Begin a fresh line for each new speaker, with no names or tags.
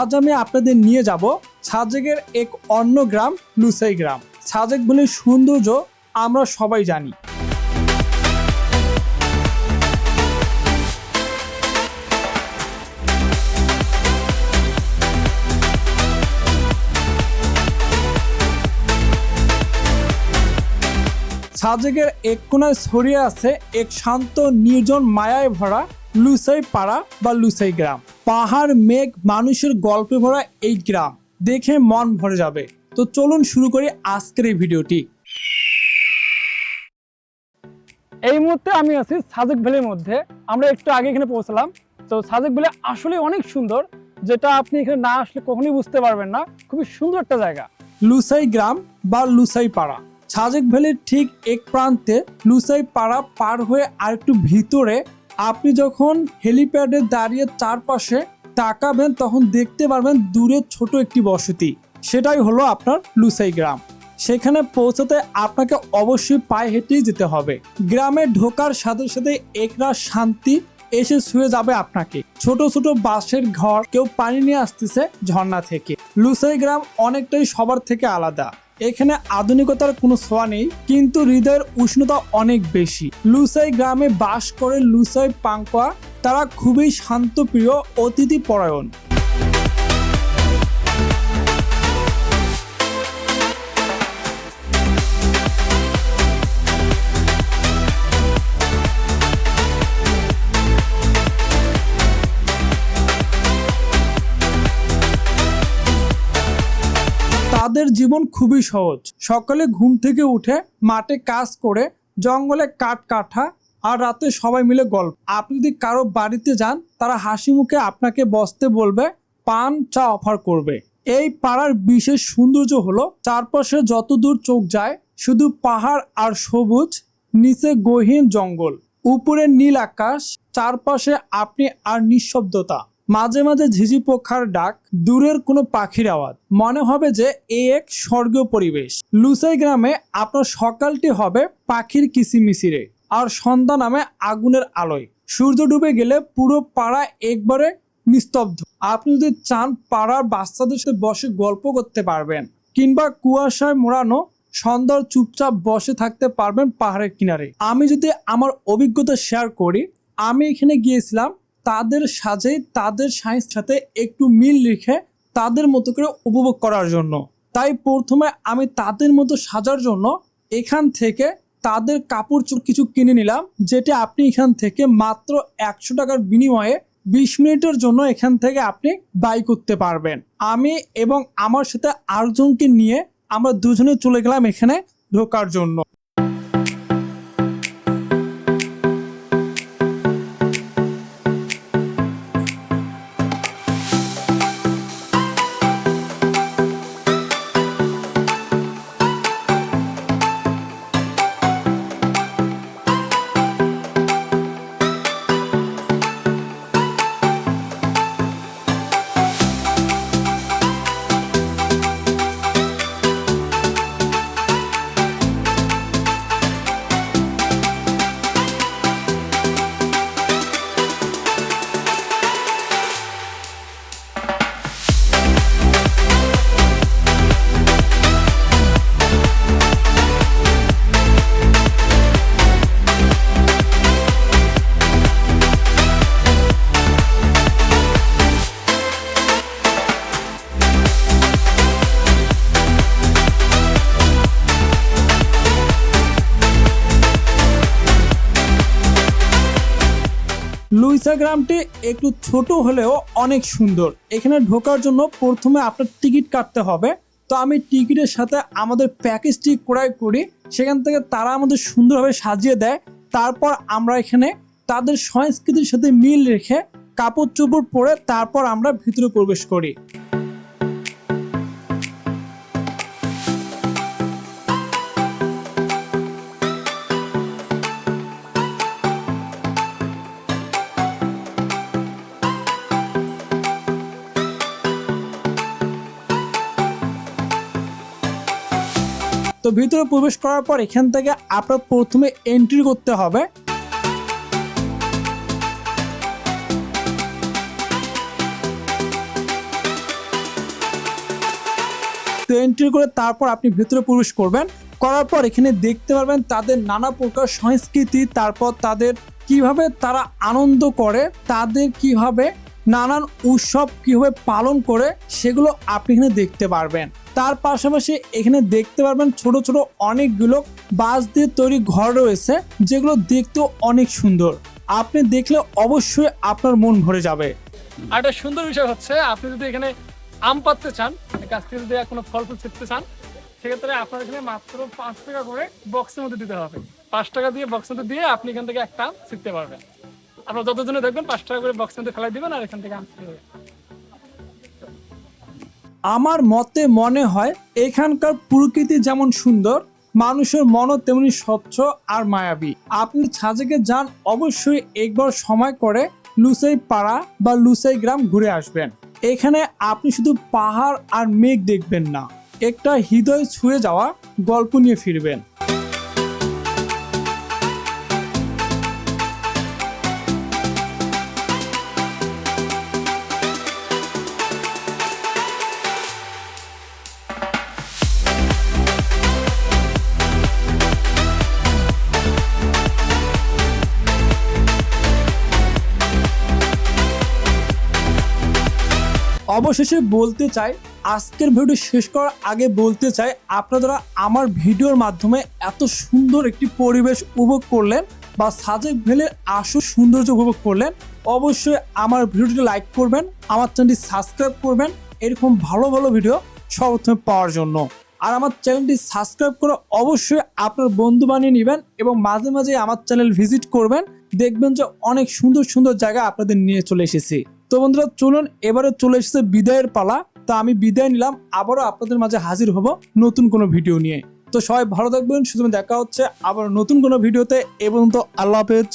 আজ আমি আপনাদের নিয়ে যাব সাজেকের এক অন্য গ্রাম, লুসাই গ্রাম। সাজেক বলে সৌন্দর্য আমরা সবাই জানি। সাজেকের এক কোনায় ছড়িয়ে আছে এক শান্ত, নির্জন, মায়ায় ভরা লুসাই পাড়া বা লুসাই গ্রাম। পাহাড়, মেঘ, মানুষের গল্পে ভরা এই গ্রাম। দেখে মন ভরে যাবে। তো চলুন শুরু করি আজকের এই ভিডিওটি। এই মুহূর্তে আমি আছি সাজেক ভ্যালির মধ্যে। আমরা একটু আগে এখানে পৌঁছলাম। তো সাজেক ভ্যালি আসলে অনেক সুন্দর। যেটা আপনি এখানে না আসলে কখনোই বুঝতে পারবেন না। খুবই সুন্দর একটা জায়গা। লুসাই গ্রাম বা লুসাই পাড়া। সাজেক ভ্যালির ঠিক এক প্রান্তে লুসাই পাড়া পার হয়ে আরেকটু ভিতরে আপনি যখন হেলিপ্যাডে দাঁড়িয়ে চারপাশে তাকাবেন, তখন দেখতে পারবেন দূরে ছোট একটি বসতি। সেটাই হলো আপনার লুসাই গ্রাম সেখানে পৌঁছাতে আপনাকে অবশ্যই পায়ে হেঁটেই যেতে হবে। গ্রামে ঢোকার সাথে সাথে একরা শান্তি এসে শুয়ে যাবে আপনাকে। ছোট ছোট বাঁশের ঘর, কেউ পানি নিয়ে আসতেছে ঝর্ণা থেকে। লুসাই গ্রাম অনেকটাই সবার থেকে আলাদা। এখানে আধুনিকতার কোনো ছোঁয়া নেই, কিন্তু হৃদয়ের উষ্ণতা অনেক বেশি। লুসাই গ্রামে বাস করে লুসাই পাঙ্কোয়া তারা খুবই শান্তপ্রিয় অতিথি পরায়ণ তাদের জীবন খুবই সহজ। সকালে ঘুম থেকে উঠে মাঠে কাজ করে জঙ্গলে কাঠ কাঠা আর রাতে সবাই মিলে গল্প। আপনি যদি কারও বাড়িতে যান, তারা হাসি মুখে আপনাকে বসতে বলবে, পান, চা অফার করবে। এই পাড়ার বিশেষ সৌন্দর্য হলো, চারপাশে যত দূর চোখ যায়, শুধু পাহাড় আর সবুজ, নিচে গহীন জঙ্গল। উপরে নীল আকাশ, চারপাশে আপনি আর নিঃশব্দতা। মাঝে মাঝে ঝিঝি পোখার ডাক, দূরের কোনো পাখির আওয়াজ। মনে হবে যে এই এক স্বর্গীয় পরিবেশ। লুসাই গ্রামে আপনার সকালটি হবে পাখির কিসিমিসিরে, আর সন্ধ্যা নামে আগুনের আলোয়। সূর্য ডুবে গেলে পুরো পাড়া একবারে নিস্তব্ধ। আপনি যদি চান পাড়ার বাচ্চাদের সাথে বসে গল্প করতে পারবেন, কিংবা কুয়াশায় মোড়ানো সন্ধ্যার চুপচাপ বসে থাকতে পারবেন পাহাড়ের কিনারে। আমি যদি আমার অভিজ্ঞতা শেয়ার করি, আমি এখানে গিয়েছিলাম তাদের সাজে, তাদের সায়েন্স সাথে একটু মিল রেখে তাদের মতো করে উপভোগ করার জন্য। তাই প্রথমে আমি তাদের মতো সাজার জন্য এখান থেকে তাদের কাপড় কিছু কিনে নিলাম, যেটা আপনি এখান থেকে মাত্র একশো টাকার বিনিময়ে বিশ মিনিটের জন্য এখান থেকে আপনি বাই করতে পারবেন। আমি এবং আমার সাথে আরেকজনকে নিয়ে আমরা দুজনে চলে গেলাম এখানে ঢোকার জন্য। লুইসা টি একটু ছোট হলেও অনেক সুন্দর। এখানে ঢোকার জন্য প্রথমে আপনার টিকিট কাটতে হবে। তো আমি টিকিটের সাথে আমাদের প্যাকেজটি ক্রয় করি। সেখান থেকে তারা আমাদের সুন্দরভাবে সাজিয়ে দেয়। তারপর আমরা এখানে তাদের সংস্কৃতির সাথে মিল রেখে কাপড় চোপড় পরে তারপর আমরা ভিতরে প্রবেশ করি। তো ভিতরে প্রবেশ করার পর এখান থেকে আপনার প্রথমে এন্ট্রি করতে হবে। তো এন্ট্রি করে তারপর আপনি ভিতরে প্রবেশ করবেন। করার পর এখানে দেখতে পারবেন তাদের নানা প্রকার সংস্কৃতি, তারপর তাদের কীভাবে তারা আনন্দ করে, তাদের কীভাবে নানান উৎসব কীভাবে পালন করে সেগুলো আপনি এখানে দেখতে পারবেন। তার পাশাপাশি এখানে দেখতে পারবেন ছোট ছোট অনেকগুলো বাঁশ দিয়ে তৈরি ঘর রয়েছে, যেগুলো দেখতেও অনেক সুন্দর। আপনি দেখলে অবশ্যই আপনার মন ভরে যাবে।
আর একটা সুন্দর বিষয় হচ্ছে, আপনি যদি এখানে আম পাততে চান গাছ থেকে যদি কোনো ফল ফুল ছিটতে চান, সেক্ষেত্রে আপনার এখানে মাত্র পাঁচ টাকা করে বক্সের মধ্যে দিতে হবে। পাঁচ টাকা দিয়ে বক্সের মধ্যে দিয়ে আপনি এখান থেকে একটা আম ছিটতে পারবেন। আপনার যতজনে দেখবেন, পাঁচ টাকা করে বক্সের মধ্যে ফেলাই দিবেন আর এখান থেকে ছিটতে পারবেন
আমার মতে মনে হয়, এখানকার প্রকৃতি যেমন সুন্দর, মানুষের মনও তেমনি স্বচ্ছ আর মায়াবী। আপনি ছাজেকে যান, অবশ্যই একবার সময় করে লুসাই পাড়া বা লুসাই গ্রাম ঘুরে আসবেন। এখানে আপনি শুধু পাহাড় আর মেঘ দেখবেন না, একটা হৃদয় ছুঁয়ে যাওয়া গল্প নিয়ে ফিরবেন। অবশেষে বলতে চাই, আজকের ভিডিও শেষ করার আগে বলতে চাই, আপনারা আমার ভিডিওর মাধ্যমে এত সুন্দর একটি পরিবেশ উপভোগ করলেন বা সাজেক ভেলের আসল সৌন্দর্য উপভোগ করলেন, অবশ্যই আমার ভিডিওটি লাইক করবেন, আমার চ্যানেলটি সাবস্ক্রাইব করবেন। এরকম ভালো ভালো ভিডিও সর্বপ্রথমে পাওয়ার জন্য। আর আমার চ্যানেলটি সাবস্ক্রাইব করে অবশ্যই আপনার বন্ধু বানিয়ে নেবেন এবং মাঝে মাঝে আমার চ্যানেল ভিজিট করবেন। দেখবেন যে অনেক সুন্দর সুন্দর জায়গা আপনাদের নিয়ে চলে এসেছি। তো বন্ধুরা, চলুন, এবারে চলে এসেছে বিদায়ের পালা। তা আমি বিদায় নিলাম, আবারও আপনাদের মাঝে হাজির হব নতুন কোনো ভিডিও নিয়ে। তো সবাই ভালো থাকবেন শুধু দেখা হচ্ছে আবার নতুন কোনো ভিডিওতে। এবং তো আল্লাহ হাফেজ।